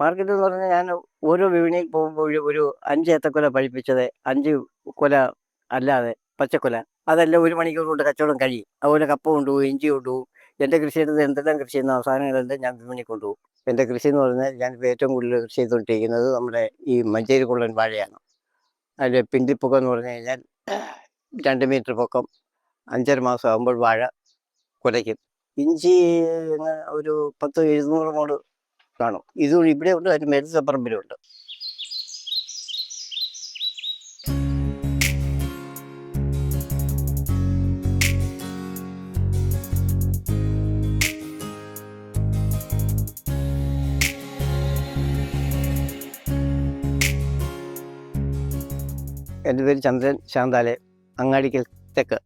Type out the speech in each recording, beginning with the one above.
Market എന്ന് പറഞ്ഞാൽ ഞാൻ ഓരോ വിപണിയിൽ പോകുമ്പോഴും ഒരു അഞ്ച് ഏത്തക്കൊല പഴിപ്പിച്ചത് അഞ്ച് കൊല അല്ലാതെ പച്ചക്കൊല. അതെല്ലാം ഒരു മണിക്കൂർ കൊണ്ട് കച്ചവടം കഴിയും. അതുപോലെ കപ്പ കൊണ്ടുപോകും ഇഞ്ചി കൊണ്ടുപോകും. എന്റെ കൃഷി ചെയ്തത് എന്തെല്ലാം കൃഷി ചെയ്യുന്ന അവസാനങ്ങളെല്ലാം ഞാൻ വിപണി കൊണ്ടുപോകും. എന്റെ കൃഷി എന്ന് പറഞ്ഞാൽ ഞാനിപ്പോൾ ഏറ്റവും കൂടുതൽ കൃഷി ചെയ്തുകൊണ്ടിരിക്കുന്നത് നമ്മുടെ ഈ മഞ്ചേരി കുള്ളൻ വാഴയാണ്. അതിന്റെ പിണ്ടിപ്പൊക്കം എന്ന് പറഞ്ഞു കഴിഞ്ഞാൽ രണ്ട് മീറ്റർ പൊക്കം അഞ്ചര മാസം ആകുമ്പോൾ വാഴ കുലയ്ക്കും. ഇഞ്ചി ഒരു പത്ത് എഴുന്നൂറ് മോട് കാണും. ഇത് ഇവിടെ ഉണ്ട് അതിന് മെരുസ പറമ്പിലുണ്ട് എന്റെ പേര് ചന്ദ്രൻ ശാന്താലെ അങ്ങാടിക്കൽ തെക്ക്.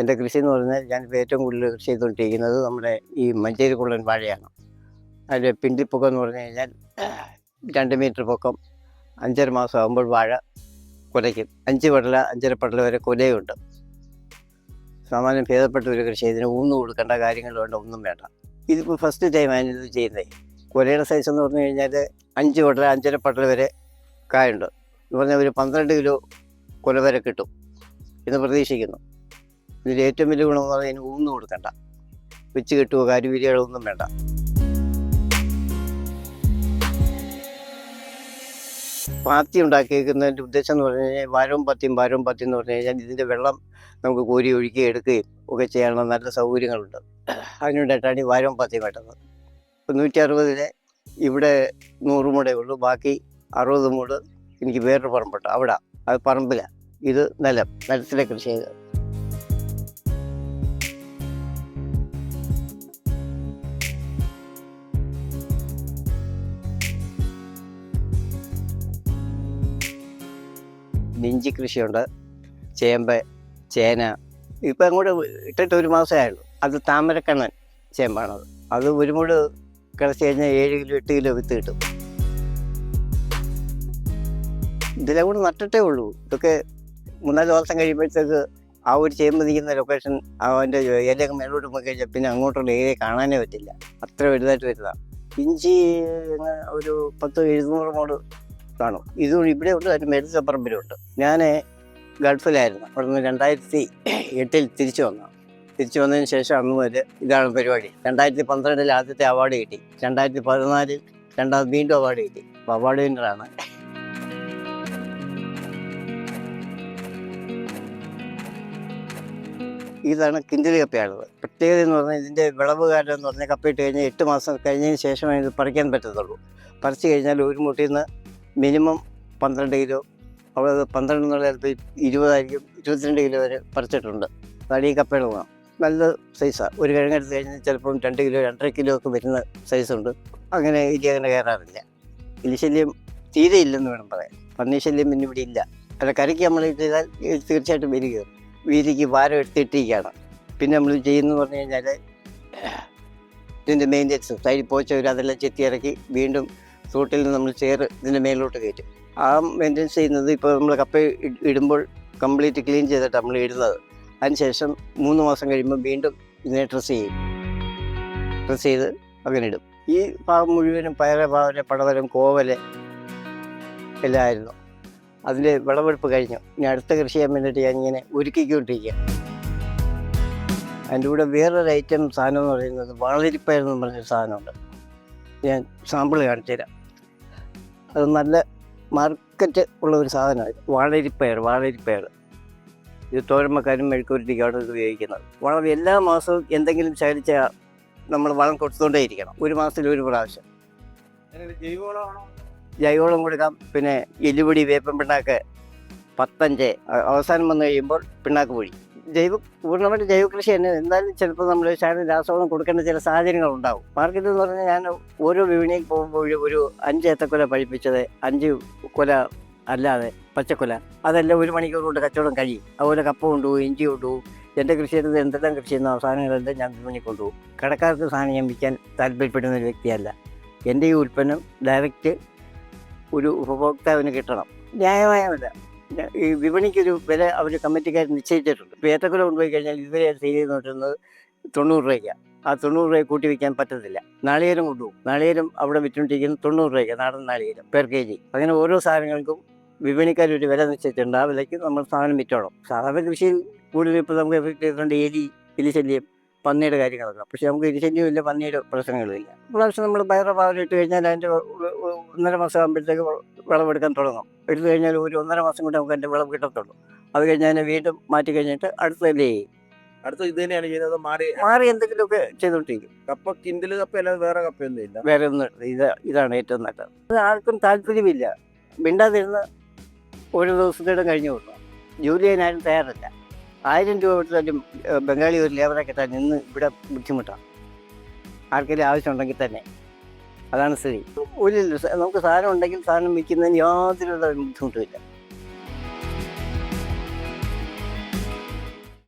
എന്റെ കൃഷി എന്ന് പറഞ്ഞാൽ ഞാനിപ്പോൾ ഏറ്റവും കൂടുതൽ കൃഷി ചെയ്തുകൊണ്ടിരിക്കുന്നത് നമ്മുടെ ഈ മഞ്ചേരി കുള്ളൻ വാഴയാണ്. അതിന്റെ പിണ്ടിപ്പൊക്കം എന്ന് പറഞ്ഞു കഴിഞ്ഞാൽ രണ്ട് മീറ്റർ പൊക്കം അഞ്ചര മാസം ആകുമ്പോൾ വാഴ കുലയ്ക്കും അഞ്ച് പടല അഞ്ചര പടല വരെ കുലയുണ്ട് സാമാന്യം ഭേദപ്പെട്ട ഒരു കൃഷി ഇതിന് ഊന്നു കൊടുക്കേണ്ട കാര്യങ്ങൾ വേണ്ട ഒന്നും വേണ്ട. ഇതിപ്പോൾ ഫസ്റ്റ് ടൈമാണ് ഇത് ചെയ്യുന്നത് കുലയുടെ സൈസ് എന്ന് പറഞ്ഞു കഴിഞ്ഞാൽ അഞ്ച് പടല അഞ്ചര പടല വരെ കായുണ്ട്. എന്ന് പറഞ്ഞാൽ ഒരു പന്ത്രണ്ട് കിലോ കുല വരെ കിട്ടും എന്ന് പ്രതീക്ഷിക്കുന്നു. ഇതിൽ ഏറ്റവും വലിയ ഗുണമെന്ന് പറഞ്ഞാൽ ഇതിന് ഊന്നു കൊടുക്കണ്ട. വെച്ച് കെട്ടുകയോ കാര്യവിരികളോ വേണ്ട. പാത്തി ഉണ്ടാക്കിയേക്കുന്നതിന്റെ ഉദ്ദേശം എന്ന് പറഞ്ഞു കഴിഞ്ഞാൽ വാരവും പത്തിയും വാരവും പത്തിയും എന്ന് പറഞ്ഞു കഴിഞ്ഞാൽ ഇതിന്റെ വെള്ളം നമുക്ക് കോരി ഒഴുക്കി എടുക്കുകയും ഒക്കെ ചെയ്യാനുള്ള നല്ല സൗകര്യങ്ങളുണ്ട്. അതിനുവേണ്ടിയിട്ടാണ് ഈ വാരവും പത്തിയും വെട്ടുന്നത്. ഇപ്പം നൂറ്റി അറുപതിലെ ഇവിടെ നൂറ് മൂടേ ഉള്ളൂ ബാക്കി അറുപത് മൂട് എനിക്ക് വേറൊരു പറമ്പുണ്ട് അവിടെ അത് പറമ്പിലാണ് ഇത് നിലം നിലത്തിലെ കൃഷി ചെയ്ത് ഇഞ്ചി കൃഷിയുണ്ട്. ചേമ്പ് ചേന. ഇപ്പം അങ്ങോട്ട് ഇട്ടിട്ട് ഒരു മാസമേ ആയുള്ളൂ. അത് താമരക്കണ്ണൻ ചേമ്പാണ് അത്. ഒരു മൂട് കിളച്ച് കഴിഞ്ഞാൽ ഏഴ് കിലോ എട്ട് കിലോ വിത്ത് കിട്ടും. ഇതിലെ കൂടെ നട്ടിട്ടേ ഉള്ളൂ. ഇതൊക്കെ മൂന്നാൽ ദിവസം കഴിയുമ്പോഴത്തേക്ക് ആ ഒരു ചേമ്പ് നിൽക്കുന്ന ലൊക്കേഷൻ അവന്റെ ഏലൊക്കെ മേലോട്ട് പോയി കഴിഞ്ഞാൽ പിന്നെ അങ്ങോട്ടുള്ള ഏരിയ കാണാനേ പറ്റില്ല. അത്ര വലുതായിട്ട് വരുന്നതാണ്. ഇഞ്ചി ഒരു പത്ത് എഴുന്നൂറ് മോട് കാണും. ഇത് ഇവിടെ ഉണ്ട് അതിന് മെരുസ പറമ്പിലുണ്ട് ഞാൻ ഗൾഫിലായിരുന്നു. അവിടെ നിന്ന് രണ്ടായിരത്തി എട്ടിൽ തിരിച്ചു വന്നു. തിരിച്ചു വന്നതിന് ശേഷം അന്ന് മുതൽ ഇതാണ് പരിപാടി. രണ്ടായിരത്തി പന്ത്രണ്ടിൽ ആദ്യത്തെ അവാർഡ് കിട്ടി. രണ്ടായിരത്തി പതിനാലിൽ രണ്ടാമത് വീണ്ടും അവാർഡ് കിട്ടി. അപ്പോൾ അവാർഡ് വിന്നറാണ് ഇതാണ് കിഞ്ചലി കപ്പയാണത് പ്രത്യേകത എന്ന് പറഞ്ഞാൽ ഇതിന്റെ വിളവ് കാലം എന്ന് പറഞ്ഞാൽ കപ്പ ഇട്ട് കഴിഞ്ഞാൽ എട്ട് മാസം കഴിഞ്ഞതിന് ശേഷമേ ഇത് പറിക്കാൻ പറ്റത്തുള്ളൂ. പറിച്ചു കഴിഞ്ഞാൽ ഒരു മുട്ടിൽ നിന്ന് മിനിമം പന്ത്രണ്ട് കിലോ അവിടെ പന്ത്രണ്ട് എന്നുള്ള ചിലപ്പോൾ ഇരുപതായിരിക്കും ഇരുപത്തിരണ്ട് കിലോ വരെ പറിച്ചിട്ടുണ്ട്. അതാണ് ഈ കപ്പയുടെ ഗുണം. നല്ല സൈസാണ് ഒരു കിഴങ്ങെടുത്ത് കഴിഞ്ഞാൽ ചിലപ്പം രണ്ട് കിലോ രണ്ടര കിലോ ഒക്കെ വരുന്ന സൈസുണ്ട് അങ്ങനെ ഇലി അങ്ങനെ കയറാറില്ല. ഇലിശല്യം തീരെ ഇല്ലെന്ന് വേണം പറയാൻ. പന്നി ശല്യം പിന്നെ ഇവിടെ ഇല്ല. അല്ല കരയ്ക്ക് നമ്മൾ ചെയ്താൽ തീർച്ചയായിട്ടും വീര് കയറും. വീതിക്ക് ഭാരം എടുത്തിട്ടിരിക്കുകയാണ് പിന്നെ നമ്മൾ ചെയ്യുന്നത് പറഞ്ഞു കഴിഞ്ഞാൽ ഇതിന്റെ മെയിന്റെനൻസ് സൈഡിൽ പോച്ച വരും അതെല്ലാം ചെത്തി ഇറക്കി വീണ്ടും സൂട്ടിൽ നിന്ന് നമ്മൾ ചെയർ ഇതിന്റെ മേലോട്ട് കയറ്റും. ആ മെയിന്റെയിൻസ് ചെയ്യുന്നത് ഇപ്പോൾ നമ്മൾ കപ്പ ഇടുമ്പോൾ കംപ്ലീറ്റ് ക്ലീൻ ചെയ്തിട്ട് നമ്മൾ ഇടുന്നത്. അതിനുശേഷം മൂന്ന് മാസം കഴിയുമ്പോൾ വീണ്ടും ഇതിനെ ഡ്രസ്സ് ചെയ്യും. ഡ്രസ്സ് ചെയ്ത് അങ്ങനെ ഇടും. ഈ ഭാഗം മുഴുവനും പയറ പാവൽ പടവലം കോവൽ എല്ലാം ആയിരുന്നു. അതിന്റെ വിളവെടുപ്പ് കഴിഞ്ഞു. ഇനി അടുത്ത കൃഷി ചെയ്യാൻ വേണ്ടിയിട്ട് ഞാൻ ഇങ്ങനെ ഒരുക്കിക്കൊണ്ടിരിക്കുക. അതിന്റെ കൂടെ വേറൊരു ഐറ്റം സാധനം എന്ന് പറയുന്നത് വളരിപ്പയർ എന്ന് പറഞ്ഞൊരു സാധനമുണ്ട്. ഞാൻ സാമ്പിൾ കാണിച്ചു തരാം അത് നല്ല മാർക്കറ്റ് ഉള്ള ഒരു സാധനമായി വാഴരിപ്പയർ വാഴരിപ്പയർ ഇത് തോരമ്മക്കാരും മെഴുക്കുരുട്ടിക്കാണ് ഇത് ഉപയോഗിക്കുന്നത്. വളം എല്ലാ മാസവും എന്തെങ്കിലും ശേഖരിച്ച നമ്മൾ വളം കൊടുത്തുകൊണ്ടേ ഇരിക്കണം. ഒരു മാസത്തിൽ ഒരു പ്രാവശ്യം. ജൈവവളം കൊടുക്കാം. പിന്നെ എല്ലുപൊടി വേപ്പം പിണ്ണാക്ക് പത്തഞ്ച്. അവസാനം വന്നു കഴിയുമ്പോൾ പിണ്ണാക്ക് പൊടി. ജൈവ പൂർണമായിട്ട് ജൈവ കൃഷി തന്നെ. എന്തായാലും ചിലപ്പോൾ നമ്മൾ ശാരീരിക രാസവളം കൊടുക്കേണ്ട ചില സാഹചര്യങ്ങൾ ഉണ്ടാവും. മാർക്കറ്റ് എന്ന് പറഞ്ഞാൽ ഞാൻ ഓരോ വിപണിയിൽ പോകുമ്പോൾ ഒരു അഞ്ച് ഏത്തക്കൊല പഴിപ്പിച്ചത് അഞ്ച് കൊല അല്ലാതെ പച്ചക്കൊല. അതെല്ലാം ഒരു മണിക്കൂർ കൊണ്ട് കച്ചവടം കഴിയും. അതുപോലെ കപ്പ കൊണ്ടുപോകും ഇഞ്ചി കൊണ്ടുപോകും. എന്റെ കൃഷി ചെയ്തത് എന്തെല്ലാം കൃഷി ചെയ്യുന്ന അവസാനങ്ങളെല്ലാം ഞാൻ വിപണി കൊണ്ടുപോകും. കടക്കാർക്ക് സാധനം ഞാൻ വിൽക്കാൻ താല്പര്യപ്പെടുന്ന ഒരു വ്യക്തിയല്ല. എന്റെ ഈ ഉൽപ്പന്നം ഡയറക്റ്റ് ഒരു ഉപഭോക്താവിന് കിട്ടണം. ന്യായമായ വില ഈ വിപണിക്കൊരു വില അവർ കമ്മിറ്റിക്കാർ നിശ്ചയിച്ചിട്ടുണ്ട്. ഇപ്പോൾ ഏത്തക്കുല കൊണ്ടുപോയി കഴിഞ്ഞാൽ ഇതുവരെ ചെയ്ത് നോട്ടുന്നത് തൊണ്ണൂറ് രൂപയ്ക്കാണ് ആ തൊണ്ണൂറ് രൂപ കൂട്ടി വയ്ക്കാൻ പറ്റത്തില്ല. നാളികേരം കൊണ്ടുപോകും. നാളികേരം അവിടെ വിറ്റുകൊണ്ടിരിക്കുന്നത് തൊണ്ണൂറ് രൂപയ്ക്ക് നാടൻ നാളികേരം പെർ കെ ജി അങ്ങനെ ഓരോ സാധനങ്ങൾക്കും വിപണിക്കാർ ഒരു വില നിശ്ചയിച്ചിട്ടുണ്ട്. ആ വിലയ്ക്ക് നമ്മൾ സാധനം വിറ്റോണം സാധാരണ കൃഷിയിൽ കൂടുതൽ ഇപ്പോൾ നമുക്ക് എഫക്ട് ചെയ്തിട്ടുണ്ട് എലി എലിശല്യം പന്നിയുടെ കാര്യം കിടക്കാം പക്ഷെ നമുക്ക് എലിശല്യവും ഇല്ല പന്നിയുടെ പ്രശ്നങ്ങളില്ല. പ്രാവശ്യം നമ്മൾ പയറ പാവൽ ഇട്ട് കഴിഞ്ഞാൽ അതിന്റെ ഒന്നര മാസം ആകുമ്പോഴത്തേക്ക് വിളവെടുക്കാൻ തുടങ്ങും. എടുത്തു കഴിഞ്ഞാൽ ഒരു ഒന്നര മാസം കൊണ്ട് നമുക്ക് അതിന്റെ വിളവ് കിട്ടത്തുള്ളൂ. അത് കഴിഞ്ഞാൽ വീണ്ടും മാറ്റി കഴിഞ്ഞിട്ട് അടുത്ത ഇലയെ അടുത്ത ഇത് തന്നെയാണ് ചെയ്യുന്നത്. മാറി മാറി എന്തെങ്കിലുമൊക്കെ ചെയ്തുകൊണ്ടിരിക്കും. കപ്പ കിൻഡിൽ കപ്പ അല്ലാതെ വേറെ കപ്പയൊന്നും ഇല്ല. വേറെ ഒന്നും ഇത് ഇതാണ് ഏറ്റവും നല്ലത്. അത് ആർക്കും താല്പര്യമില്ല. മിണ്ടാതിരുന്ന് ഒരു ദിവസത്തേടും കഴിഞ്ഞു കൊടുക്കണം ജോലി ചെയ്യാനാരും തയ്യാറല്ല. ആയിരം രൂപ കൊടുത്താലും ബംഗാളി ഒരു ലേബറെ കിട്ടാൻ ഇന്ന് ഇവിടെ ബുദ്ധിമുട്ടാണ് ആർക്കെങ്കിലും ആവശ്യമുണ്ടെങ്കിൽ തന്നെ. അതാണ് സ്ഥിതി ഒരു നമുക്ക് സാധനം ഉണ്ടെങ്കിൽ സാധനം വിൽക്കുന്നതിന് യാതൊരു ബുദ്ധിമുട്ടുമില്ല